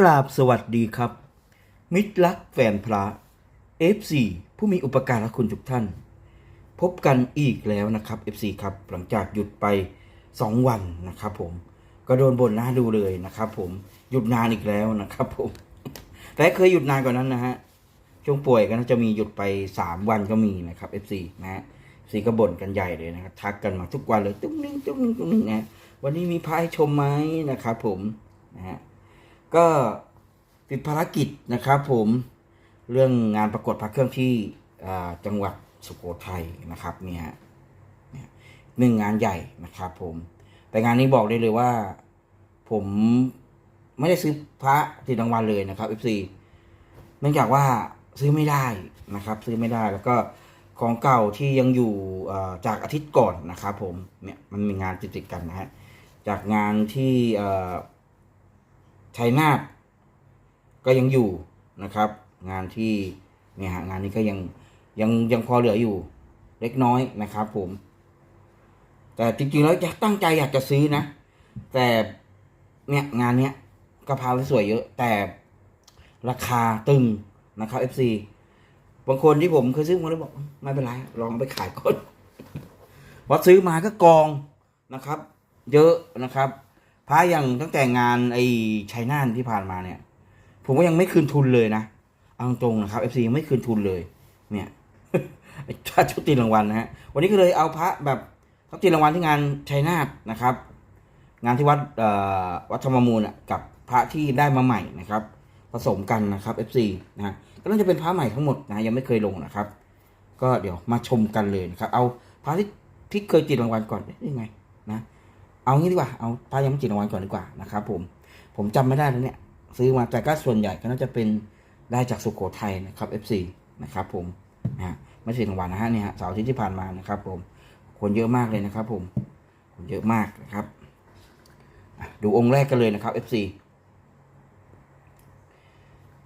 กราบสวัสดีครับ มิตรรักแฟนพระ F4 ผู้มีอุปการะคุณทุกท่าน พบกันอีกแล้วนะครับ F4 ครับหลังจากหยุดไป 2 วันนะครับผมก็โดนบ่นหน้าดูเลยนะครับผมหยุดนานอีกแล้วนะครับผมแต่เคยหยุดนานกว่านั้นนะฮะช่วงป่วยก็น่าจะมีหยุดไป 3 วันก็มีนะครับ F4 นะฮะ F4 ก็บ่นกันใหญ่เลยนะครับทักกันมาทุกวันเลย ตุ้งนิ่งตุ้งนิ่งตุ้งนิ่งนะวันนี้มีพายชมไหมนะครับผมนะฮะ ก็ติดภารกิจนะครับผมเรื่องงานประกวดพระเครื่องที่จังหวัดสุโขทัยนะครับเนี่ยหนึ่งงานใหญ่นะครับผมแต่งานนี้บอกได้เลยว่า ผมไม่ได้ซื้อพระติดรางวัลเลยนะครับ FC เนื่องจากว่าซื้อไม่ได้นะครับ ซื้อไม่ได้แล้วก็ของเก่าที่ยังอยู่จากอาทิตย์ก่อนนะครับผมเนี่ยมันมีงานติดๆกันนะฮะจากงานที่ ชัยนาทก็ยังอยู่นะครับ งานที่เนี่ยฮะงานนี้ก็ยังยังยังพอเหลืออยู่เล็กน้อยนะครับผม แต่จริงๆแล้วอยากตั้งใจอยากจะซื้อนะ แต่เนี่ยงานเนี้ยกระเพราสวยเยอะ แต่ราคาตึงนะครับ FC บางคนที่ผมเคยซื้อมาแล้วบอก ไม่เป็นไร ลองไปขายก่อนพอซื้อมาก็กองนะครับ เยอะนะครับ พระอย่างตั้งแต่งานไอ้ชัยนาทที่ผ่านมาเนี่ย ผมก็ยังไม่คืนทุนเลยนะเอาตรงนะครับ FC ยังไม่คืนทุนเลย เนี่ยไอ้าชุดตีรางวัลนะฮะวันนี้ก็เลยเอาพระแบบเขาตีรางวัลที่งานชัยนาทนะครับ งานที่วัดวัดธรรมมูลอะกับพระที่ได้มาใหม่นะครับ ผสมกันนะครับ FC นะฮะก็น่าจะเป็นพระใหม่ทั้งหมดนะยังไม่เคยลงนะครับ ก็เดี๋ยวมาชมกันเลยนะครับ เอาพระที่ที่เคยติดรางวัลก่อนเอ๊ะยังไงนะ เอางี้ดีกว่า เอาพระยังไม่จิตรางวัลก่อนดีกว่านะครับผม ผมจำไม่ได้แล้วเนี่ย ซื้อมาแต่ก็ส่วนใหญ่ก็น่าจะเป็นได้จากสุโขทัยนะครับ FC นะครับผมนะฮะไม่ใช่รางวัลนะฮะเนี่ยฮะเสาร์อาทิตย์ที่ผ่านมานะครับ ผม คนเยอะมากเลยนะครับ ผม คนเยอะมากนะครับ ดูองค์แรกกันเลยนะครับ FC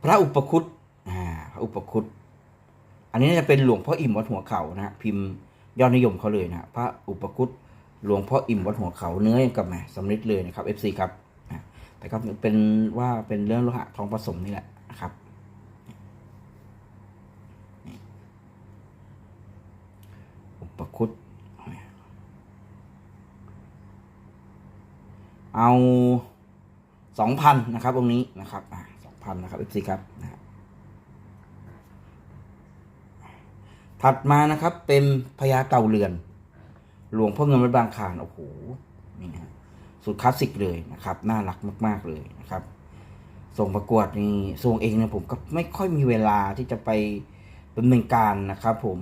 พระอุปคุตอ่าพระอุปคุตอันนี้จะเป็นหลวงพ่ออิ่มวัดหัวเขานะฮะพิมพ์ยอดนิยมเขาเลยนะฮะพระอุปคุต หลวงพ่ออิ่มวัดหัวเขาเนื้อยังกับแหมสำลิดเลยนะครับ FC ครับแต่ก็เป็นว่าเป็นเรื่องโลหะทองผสมนี่แหละนะครับอุปคุตเอาสองพันนะครับองนี้นะครับสองพันนะครับ FC ครับนะถัดมานะครับเป็นพญาเต่าเรือน หลวงพ่อเงินวัดบางคานโอ้โหนี่ฮะสุดคลาสสิกเลยนะครับ น่ารักมาก ๆเลยนะครับ ส่งประกวดนี่ส่งเองเนี่ยผมก็ไม่ค่อยมีเวลาที่จะไปดำเนินการนะครับ ผม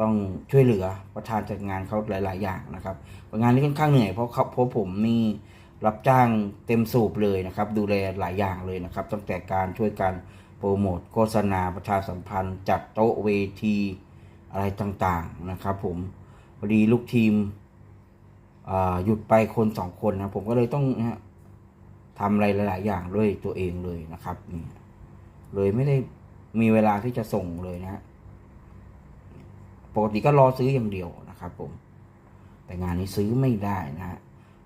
ต้องช่วยเหลือประธานจัดงานเขาหลาย ๆ อย่างนะครับงานนี้ค่อนข้างเหนื่อยเพราะเขาเพราะผมนี่รับจ้างเต็มสูบเลยนะครับ ดูแลหลายอย่างเลยนะครับ ตั้งแต่การช่วยการโปรโมทโฆษณาประชาสัมพันธ์ จัดโต๊ะเวทีอะไรต่าง ๆ นะครับ ผม พอดีลูกทีมหยุดไปคนสองคนนะผมก็เลยต้องนะทำอะไรหลาย ๆ อย่างด้วยตัวเองเลยนะครับนี่เลยไม่ได้มีเวลาที่จะส่งเลยนะฮะปกติก็รอซื้ออย่างเดียวนะครับผม แต่งานนี้ซื้อไม่ได้นะฮะ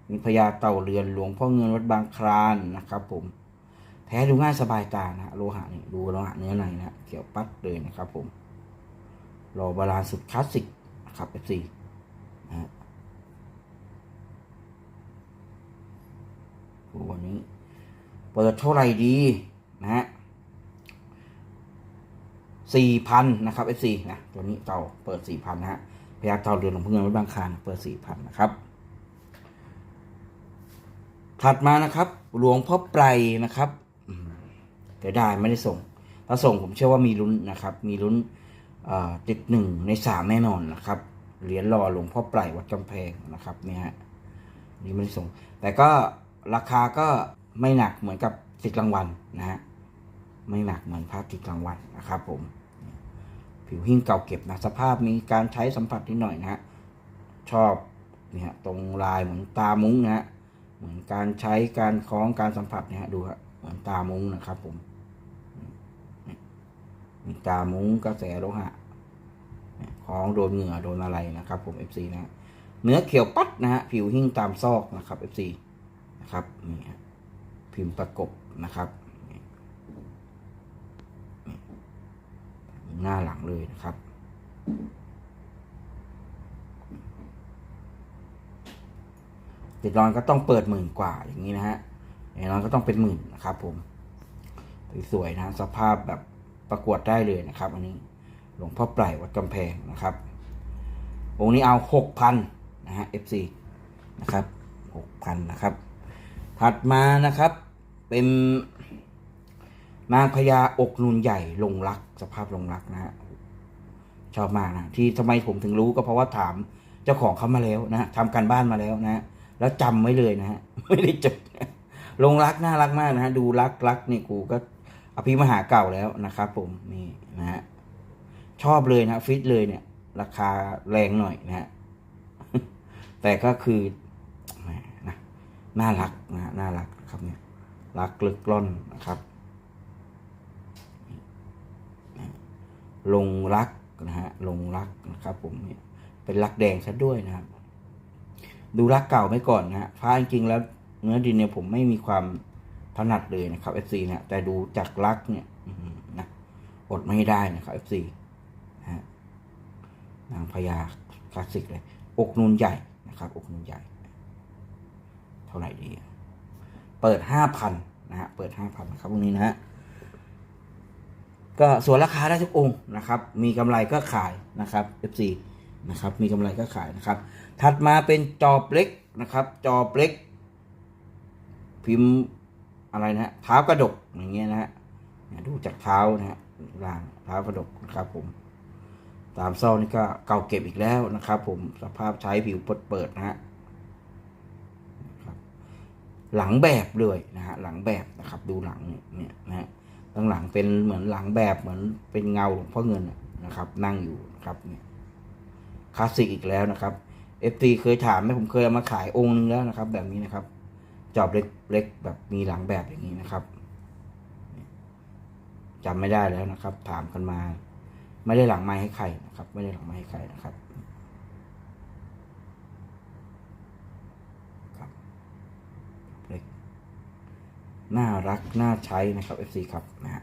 มีพญาเต่าเรือนหลวงพ่อเงินวัดบางคลานนะครับ ผม แท้ดูง่ายสบายตานะโลหะนี่ดูโลหะเนื้อในนะเขียวปัดเลยนะครับ ผมรอบาลานสุดคลาสสิกนะครับ F4 นะฮะวันนี้ เปิดเท่าไหร่ดีนะฮะสี่พันนะครับ F4 นะตัวนี้เต่าเปิดสี่พันนะฮะพยาเต่าเรือนของเพื่อนไว้บางคารเปิดสี่พันนะครับ ถัดมานะครับ หลวงพ่อไพรนะครับอืมเดี๋ยวได้ไม่ได้ส่ง ถ้าส่งผมเชื่อว่ามีลุ้นนะครับ มีลุ้นอ่าติดหนึ่งในสามแน่นอนนะครับ เหรียญรอหลวงพ่อไพรวัดกำแพงนะครับเนี่ยฮะนี่ไม่ได้ส่ง แต่ก็ราคาก็ไม่หนักเหมือนกับติดรางวัลนะฮะไม่หนักเหมือนภาพติดรางวัลนะครับ ผม ผิวหิ้งเก่าเก็บนะสภาพมีการใช้สัมผัสนิดหน่อยนะฮะชอบเนี่ยฮะตรงลายเหมือนตามุ้งนะฮะเหมือนการใช้การคล้องการสัมผัสเนี่ยฮะดูฮะเหมือนตามุ้งนะครับ ผมมีตามุ้งกระแสโลหะ ท้องโดนเหงื่อโดนอะไรนะครับผม F4 นะเนื้อเขียวปัดนะฮะผิวหิ้งตามซอกนะครับ F4 นะครับนี่พิมพ์ประกบนะครับหน้าหลังเลยนะครับ ติดรอนก็ต้องเปิดหมื่นกว่าอย่างนี้นะฮะแน่นอนก็ต้องเป็นหมื่นนะครับผม สวยๆนะสภาพแบบประกวดได้เลยนะครับ อันนี้ หลวงพ่อไปล่อยวัดกำแพงนะครับ องค์นี้เอาหกพันนะฮะ FC นะครับหกพันนะครับ ถัดมานะครับเป็นนางพญาอกนูนใหญ่ลงรักสภาพลงรักนะฮะชอบมากนะที่ทำไมผมถึงรู้ก็เพราะว่าถามเจ้าของเขามาแล้วนะทำการบ้านมาแล้วนะแล้วจำไว้เลยนะฮะไม่ได้จดลงรักน่ารักมากนะฮะดูรักรักนี่กูก็อภิมหาเก่าแล้วนะครับผมนี่นะฮะ ชอบเลยนะฟิตเลยเนี่ย ราคาแรงหน่อยนะฮะแต่ก็คือนะน่ารักนะฮะน่ารักครับเนี่ยรักลึกล่อนนะครับ ลงรักนะฮะลงรักนะครับ ผมเนี่ยเป็นรักแดงซะด้วยนะครับ ดูรักเก่าไม่ก่อนนะฮะพระจริงๆแล้วเนื้อดินเนี่ยผมไม่มีความถนัดเลยนะครับ FC เนี่ยแต่ดูจากรักเนี่ยนะอดไม่ได้นะครับ FC นางพญาคลาสสิกเลย อกนูนใหญ่นะครับ อกนูนใหญ่ เท่าไหร่ดี เปิดห้าพันนะฮะ เปิดห้าพันนะครับพวกนี้นะฮะ ก็ส่วนราคาได้ทุกองค์นะครับ มีกำไรก็ขายนะครับ FC นะครับ มีกำไรก็ขายนะครับ ถัดมาเป็นจอบเล็กนะครับ จอบเล็ก พิมพ์อะไรนะฮะเท้ากระดกอย่างเงี้ยนะฮะดูจากเท้านะฮะล่างเท้ากระดกนะครับผม ตามซอกนี่ก็เก่าเก็บอีกแล้วนะครับ ผมสภาพใช้ผิวเปิดเปิดนะฮะหลังแบบเลยนะฮะหลังแบบนะครับ ดูหลังเนี่ยนะฮะข้งหลังเป็นเหมือนหลังแบบเหมือนเป็นเงาหลวงพ่อเงินนะครับ นั่งอยู่นะครับเนี่ยคลาสสิกอีกแล้วนะครับเอฟซีเคยถามไหมผมเคยเอามาขายองค์นึงแล้วนะครับ แบบนี้นะครับ จอบเล็กเล็กแบบมีหลังแบบอย่างนี้นะครับจำไม่ได้แล้วนะครับ ถามกันมา ไม่ได้หลังไม้ให้ใครนะครับ ไม่ได้หลังไม้ให้ใครนะครับเล็กน่ารัก น่าใช้นะครับ FC ครับนะฮะ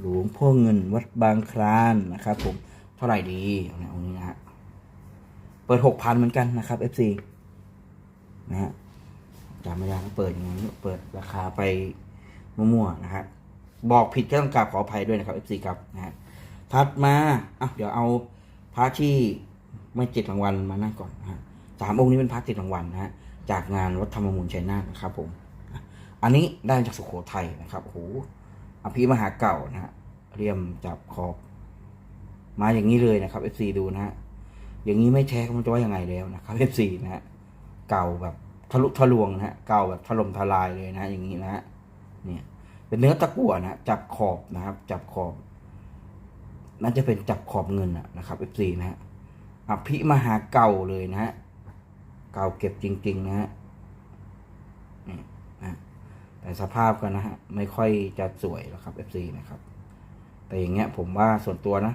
หลวงพ่อเงินวัดบางคลานนะครับผมเท่าไหร่ดีเอาเนี่ยองค์นี้นะฮะเปิดหกพันเหมือนกันนะครับ FC นะฮะจำไม่ได้เปิดยังไงเปิดราคาไปมั่วๆนะฮะบอกผิดก็ต้องกราบขออภัยด้วยนะครับ FC ครับนะฮะ ถัดมาอะเดี๋ยวเอาพระที่ไม่ติดรางวัลมานั่งก่อนนะฮะสามองค์นี้เป็นพระติดรางวัลนะฮะจากงานวัดธรรมมูลชัยนาทนะครับผม อันนี้ได้จากสุโขทัยนะครับโอ้โหอภิมหาเก่านะฮะเรียมจับขอบมาอย่างนี้เลยนะครับ FC ดูนะฮะอย่างนี้ไม่แท้มันจะว่ายังไงแล้วนะครับ FC นะฮะเก่าแบบทะลุทะลวงนะฮะเก่าแบบถล่มทลายเลยนะ อย่างนี้นะฮะเนี่ยเป็นเนื้อตะกั่วนะจับขอบนะครับ จับขอบ น่าจะเป็นจับขอบเงินนะครับ FC นะฮะอภิมหาเก่าเลยนะฮะเก่าเก็บจริง ๆ นะฮะนี่นะแต่สภาพกันนะฮะไม่ค่อยจะสวยหรอกครับ FC นะครับ แต่อย่างเงี้ยผมว่าส่วนตัวนะ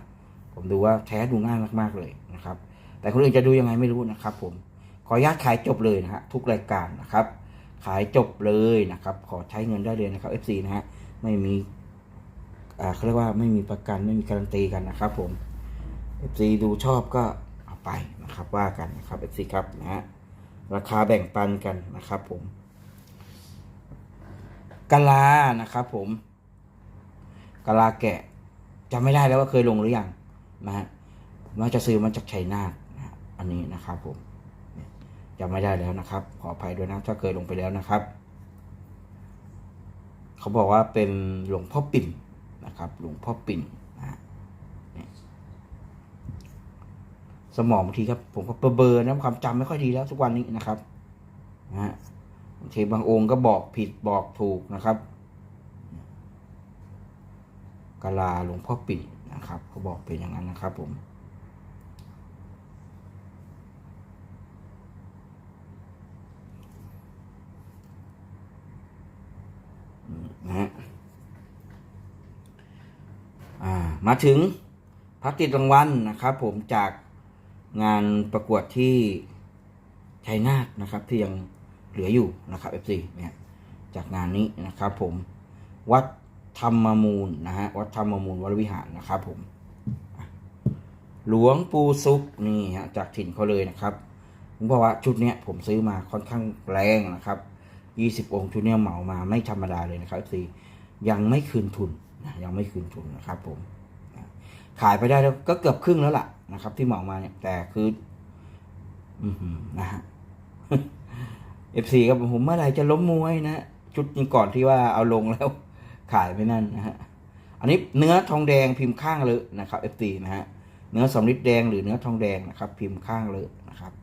ผมดูว่าแท้ดูง่ายมากๆเลยนะครับ แต่คนอื่นจะดูยังไงไม่รู้นะครับ ผมขออนุญาตขายจบเลยนะฮะทุกรายการนะครับ ขายจบเลยนะครับ ขอใช้เงินได้เลยนะครับ FC นะฮะไม่มี เขาเรียกว่าไม่มีประกันไม่มีการันตีกันนะครับผม FC ดูชอบก็เอาไปนะครับว่ากันนะครับ FC ครับนะฮะราคาแบ่งปันกันนะครับผมกะลานะครับผมกะลาแกะจำไม่ได้แล้วว่าเคยลงหรือยังนะฮะมว่าจะซื้อมาจากชัยนาทนะอันนี้นะครับผมจำไม่ได้แล้วนะครับ ขออภัยด้วยนะถ้าเคยลงไปแล้วนะครับ เขาบอกว่าเป็นหลวงพ่อปิ่น นะครับหลวงพ่อปิ่นนะสมองบางทีครับ ผมก็เบลอๆนะความจำไม่ค่อยดีแล้วทุกวันนี้นะครับนะบางทีบางองค์ก็บอกผิดบอกถูกนะครับกาลาหลวงพ่อปิ่นนะครับเขาบอกเป็นอย่างนั้นนะครับ ผมอืมนะฮะอ่า มาถึงพักติดรางวัลนะครับผมจากงานประกวดที่ชัยนาทนะครับที่ยังเหลืออยู่นะครับ FC เนี่ยจากงานนี้นะครับผมวัดธรรมมูลนะฮะวัดธรรมมูลวรวิหารนะครับผมหลวงปู่ซุกนี่ฮะจากถิ่นเขาเลยนะครับผมบอกว่าชุดเนี้ยผมซื้อมาค่อนข้างแรงนะครับยี่สิบองค์ชุดเนี้ยเหมามาไม่ธรรมดาเลยนะครับสียังไม่คืนทุนนะยังไม่คืนทุนนะครับผม ขายไปได้แล้วก็เกือบครึ่งแล้วล่ะนะครับ ที่เหมามาเนี่ยแต่คืออือนะฮะเอฟซีครับผมเมื่อไหร่จะล้มมวยนะชุดนี้ก่อนที่ว่าเอาลงแล้วขายไปนั่นนะฮะอันนี้เนื้อทองแดงพิมพ์ข้างเลยนะครับเอฟซีนะฮะเนื้อสำริดแดงหรือเนื้อทองแดงนะครับ พิมพ์ข้างเลยนะครับ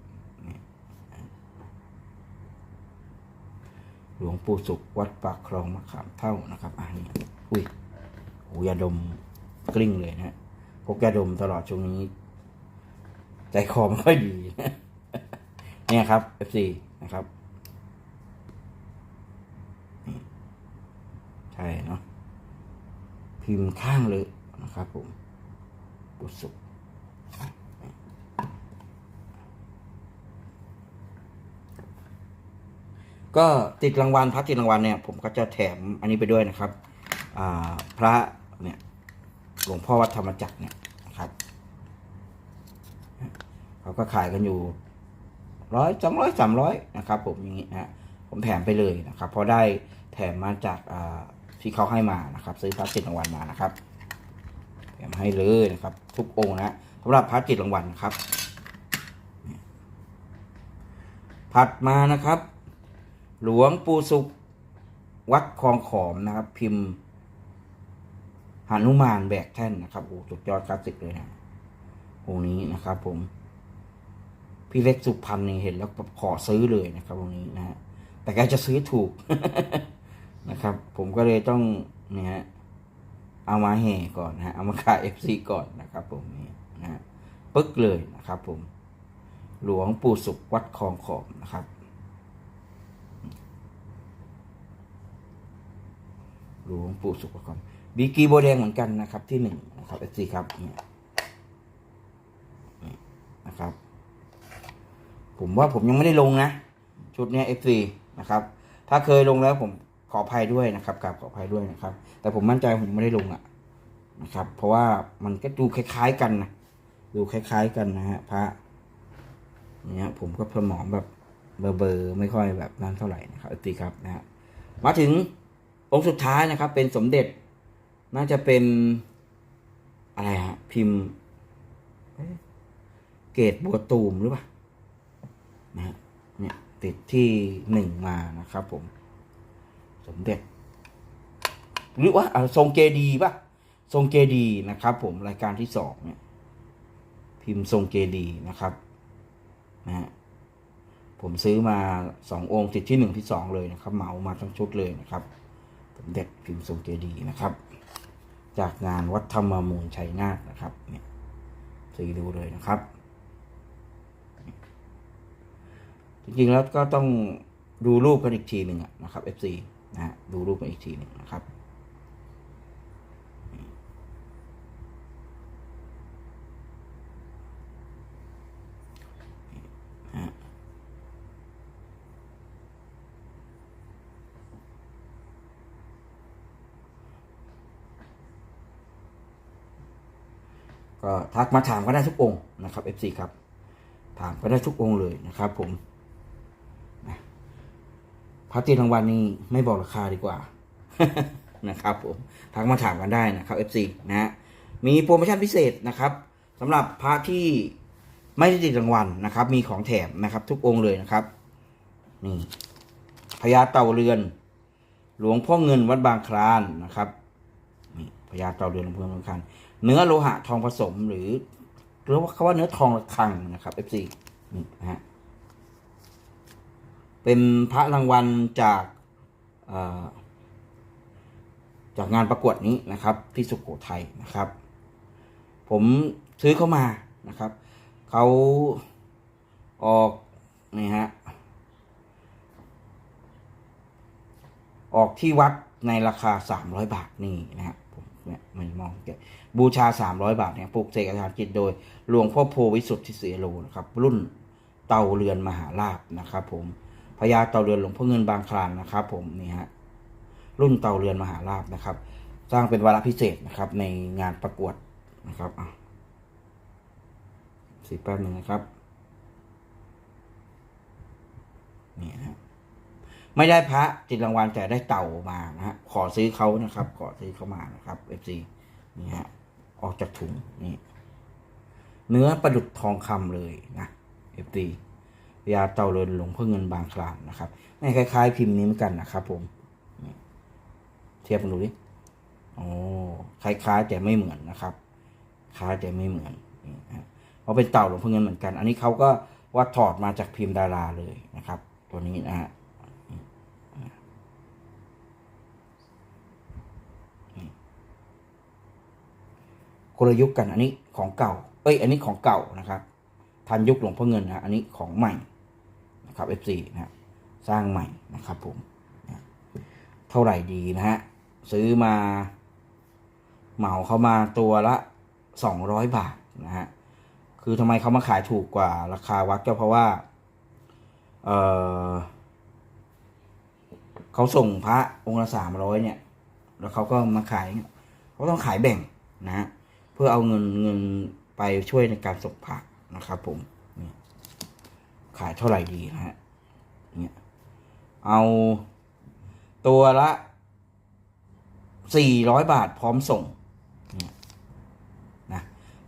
หลวงปู่สุขวัดปากคลองมะขามเท่านะครับอ่านี่อุ้ยโหยาดมกลิ้งเลยนะฮะ พกยาดมตลอดช่วงนี้ ใจคอไม่ค่อยดี เนี่ยครับ F4 นะครับ ใช่เนาะพิมพ์ข้างเลยนะครับผมบุสุกก็ติดรางวัลพระติดรางวัลเนี่ย ผมก็จะแถมอันนี้ไปด้วยนะครับ พระเนี่ย หลวงพ่อวัดธรรมจักรเนี่ยนะครับเขาก็ขายกันอยู่ร้อยสองร้อยสามร้อยนะครับผมอย่างนี้นะฮะผมแถมไปเลยนะครับเพราะได้แถมมาจากที่เขาให้มานะครับ ซื้อพระติดรางวัลมานะครับแถมให้เลยนะครับ ทุกองค์นะสำหรับพระติดรางวัลครับถัดมานะครับ หลวงปู่สุขวัดคลองขอมนะครับ พิมพ์ หนุมานแบกแท่นนะครับโอ้สุดยอดคลาสสิกเลยนะองค์นี้นะครับ ผม พี่เล็กสุพรรณนี่เห็นแล้วขอซื้อเลยนะครับองค์นี้นะฮะแต่แกจะซื้อถูกนะครับ ผมก็เลยต้องเนี่ยฮะเอามาแห่ก่อนนะฮะเอามาขายเอฟซีก่อนนะครับ ผมนี่นะฮะปึ๊กเลยนะครับ ผม หลวงปู่สุขวัดคลองขอมนะครับ หลวงปู่สุขวัดคลองบีกีโบแดงเหมือนกันนะครับ ที่หนึ่งนะครับเอฟซีครับเนี่ยนะครับ ผมว่าผมยังไม่ได้ลงนะ ชุดเนี้ย FC นะครับ ถ้าเคยลงแล้วผมขออภัยด้วยนะครับกราบขออภัยด้วยนะครับ แต่ผมมั่นใจผมยังไม่ได้ลงอะนะครับ เพราะว่ามันก็ดูคล้ายๆกันนะดูคล้าย ๆ กันนะฮะพระเนี่ยผมก็พลหมอมแบบเบอร์เบอร์ไม่ค่อยแบบนั้นเท่าไหร่นะครับ FC ครับนะฮะมาถึง องค์สุดท้ายนะครับเป็นสมเด็จ น่าจะเป็นอะไรฮะพิมพ์ เกตบัวตูมหรือเปล่านะฮะเนี่ยติดที่หนึ่งมานะครับผม สมเด็จ หรือว่าอ่าทรงเจดีป่ะทรงเจดีนะครับ ผมรายการที่สองเนี่ยพิมพ์ทรงเจดีนะครับนะฮะผมซื้อมาสององค์ติดที่หนึ่งที่สองเลยนะครับเหมามาทั้งชุดเลยนะครับ สมเด็จพิมพ์ทรงเจดีนะครับ จากงานวัดธรรมมูลชัยนาทนะครับเนี่ยสีดูเลยนะครับ จริงๆแล้วก็ต้องดูรูปกันอีกทีหนึ่งอะนะครับ FC นะฮะดูรูปกันอีกทีหนึ่งนะครับ ก็ทักมาถามก็ได้ทุกองค์นะครับ FC ครับ ถามก็ได้ทุกองค์เลยนะครับผมนะพระตีรางวัลนี้ไม่บอกราคาดีกว่านะครับผมทักมาถามกันได้นะครับ FC นะฮะมีโปรโมชั่นพิเศษนะครับสำหรับพระที่ไม่ได้ติดรางวัลนะครับ มีของแถมนะครับ ทุกองค์เลยนะครับนี่พญาเต่าเรือน หลวงพ่อเงินวัดบางคลานนะครับนี่พญาเต่าเรือนหลวงพ่อเงินบางคลาน เนื้อโลหะทองผสมหรือหรือว่าเขาว่าเนื้อทองระฆังนะครับ FC นี่ฮะเป็นพระรางวัลจากจากงานประกวดนี้นะครับ ที่สุโขทัยนะครับ ผมซื้อเข้ามานะครับเขาออกนี่ฮะออกที่วัดในราคาสามร้อยบาทนี่นะฮะ ไม่มองแกบูชาสามร้อยบาทเนี่ยปลูกเสกอาจารย์จิตโดย หลวงพ่อโพวิสุทธิเสโลนะครับ รุ่นเตาเรือนมหาลาบนะครับ ผมพญาเตาเรือนหลวงพ่อเงินบางคลานนะครับ ผมนี่ฮะรุ่นเตาเรือนมหาลาบนะครับ สร้างเป็นวาระพิเศษนะครับ ในงานประกวดนะครับอะสีแป๊บหนึ่งนะครับนี่ฮะ ไม่ได้พระติดรางวัลแต่ได้เต่ามานะฮะขอซื้อเขานะครับ ขอซื้อเขามานะครับ FC นี่ฮะออกจากถุงนี่เนื้อประดุดทองคำเลยนะ FD ยาเต่าเรินหลวงพ่อเงินบางคลานนะครับไม่คล้าย ๆ พิมพ์นี้เหมือนกันนะครับ ผมเทียบกันดูดิโอ้คล้ายๆแต่ไม่เหมือนนะครับ คล้ายแต่ไม่เหมือนนี่นะเพราะเป็นเต่าหลวงพ่อเงินเหมือนกัน อันนี้เขาก็ว่าถอดมาจากพิมพ์ดาราเลยนะครับ ตัวนี้นะฮะ คนละยุคกันอันนี้ของเก่า เอ้ย อันนี้ของเก่านะครับ ทันยุคหลวงพ่อเงินนะอันนี้ของใหม่นะครับ F4 นะสร้างใหม่นะครับผมนะเท่าไหร่ดีนะฮะ ซื้อมาเหมาเขามาตัวละสองร้อยบาทนะฮะ คือทำไมเขามาขายถูกกว่าราคาวัดก็เพราะว่า เออเขาส่งพระองค์ละสามร้อยเนี่ย แล้วเขาก็มาขาย เขาต้องขายแบ่งนะฮะ พื่อเอาเงินเงินไปช่วยในการส่งพระนะครับผมขายเท่าไหร่ดีฮะเนี่ยเอาตัวละสี่ร้อยบาทพร้อมส่งนะ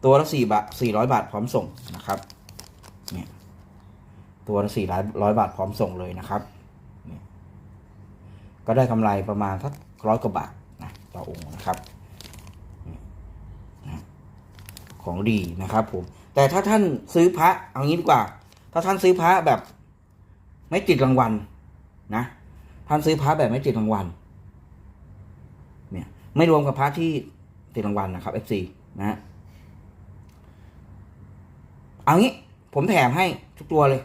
ตัวละสี่บาทสี่ร้อยบาทพร้อมส่งนะครับเนี่ยตัวละสี่ร้อยร้อยบาทพร้อมส่งเลยนะครับเนี่ยก็ได้กำไรประมาณสักร้อยกว่าบาทนะต่อองค์นะครับ ของดีนะครับผมแต่ถ้าท่านซื้อพระเอางี้ดีกว่า ถ้าท่านซื้อพระแบบ ไม่ติดรางวัลนะ ท่านซื้อพระแบบไม่ติดรางวัลเนี่ยไม่รวมกับพระที่ติดรางวัลนะครับ FC นะฮะเอางี้ผมแถมให้ทุกตัวเลย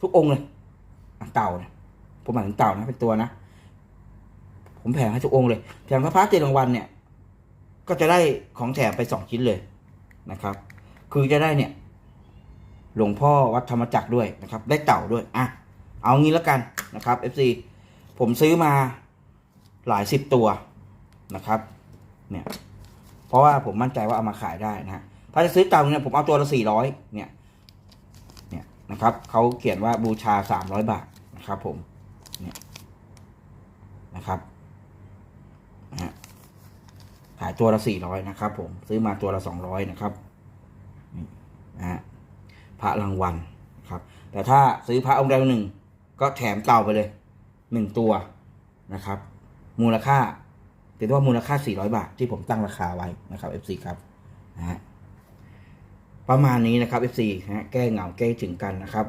ทุกองค์เลยเต่าเนี่ยผมหมายถึงเต่านะเป็นตัวนะผมแถมให้ทุกองค์เลยแถมพระพระติดรางวัลเนี่ย ก็จะได้ของแถมไปสองชิ้นเลย นะครับ คือจะได้เนี่ยหลวงพ่อวัดธรรมจักรด้วยนะครับ ได้เต่าด้วยอะเอางี้แล้วกันนะครับ FC ผมซื้อมาหลายสิบตัวนะครับเนี่ยเพราะว่าผมมั่นใจว่าเอามาขายได้นะฮะถ้าจะซื้อเต่าเนี่ยผมเอาตัวละสี่ร้อยเนี่ยเนี่ยนะครับเขาเขียนว่าบูชาสามร้อยบาทนะครับผมเนี่ยนะครับนะฮะ ขาย ตัวละสี่ร้อยนะครับผมซื้อมาตัวละสองร้อยนะครับนะฮะพระรางวัลนครับ แต่ถ้าซื้อพระองค์ใดองค์หนึ่ง ก็แถมเต่าไปเลยหนึ่งตัวนะครับ มูลค่าเป็นว่ามูลค่าสี่ร้อยบาทที่ผมตั้งราคาไว้นะครับ FC ครับนะฮะประมาณนี้นะครับ FC นะฮะแก้เหงาแก้ถึงกันนะครับ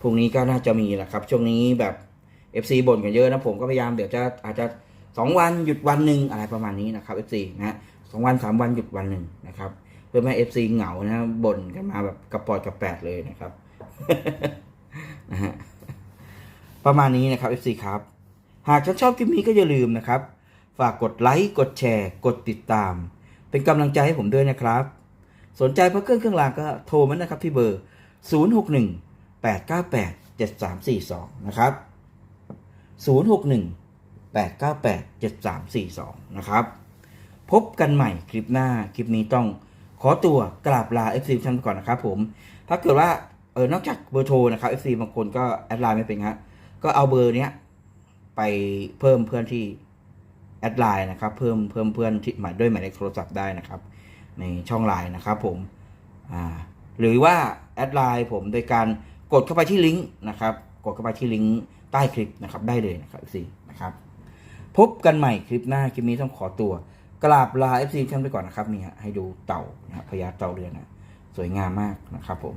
พรุ่งนี้ก็น่าจะมีแหละครับ ช่วงนี้แบบ FC บ่นกันเยอะนะผมก็พยายามเดี๋ยวจะอาจจะ สองวันหยุดวันหนึ่งอะไรประมาณนี้นะครับ FC นะฮะสองวันสามวันหยุดวันหนึ่งนะครับ เพื่อไม่ให้ FC เหงานะบ่นกันมาแบบกระปอดกระแปดเลยนะครับนะฮะประมาณนี้นะครับ FC ครับ หากท่านชอบคลิปนี้ก็อย่าลืมนะครับ ฝากกดไลค์กดแชร์ กดติดตาม เป็นกำลังใจให้ผมด้วยนะครับ สนใจพระเครื่องเครื่องรางก็โทรมานะครับที่เบอร์ 061 898 7342 นะครับ 061 898 7342 นะครับ พบกันใหม่คลิปหน้า คลิปนี้ต้องขอตัวกราบลา FC ท่านก่อนนะครับผม ถ้าเกิดว่าเออนอกจากเบอร์โทรนะครับ FC บางคนก็แอดไลน์ไม่เป็นฮะก็เอาเบอร์เนี้ยไปเพิ่มเพื่อนที่แอดไลน์นะครับ เพิ่มเพิ่มเพื่อนที่หมายด้วยหมายเลขโทรศัพท์ได้นะครับ ในช่องไลน์นะครับผมอ่าหรือว่าแอดไลน์ผมโดยการกดเข้าไปที่ลิงก์นะครับ กดเข้าไปที่ลิงก์ใต้คลิปนะครับได้เลยนะครับ FC นะครับ พบกันใหม่คลิปหน้า คลิปนี้ต้องขอตัว กราบลาเอฟซีท่านไปก่อนนะครับนี่ฮะให้ดูเต่านะพญาเต่าเรือนนะสวยงามมากนะครับผม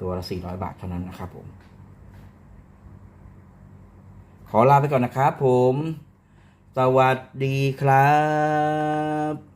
ตัวละ400บาทเท่านั้นนะครับผม ขอลาไปก่อนนะครับผม สวัสดีครับ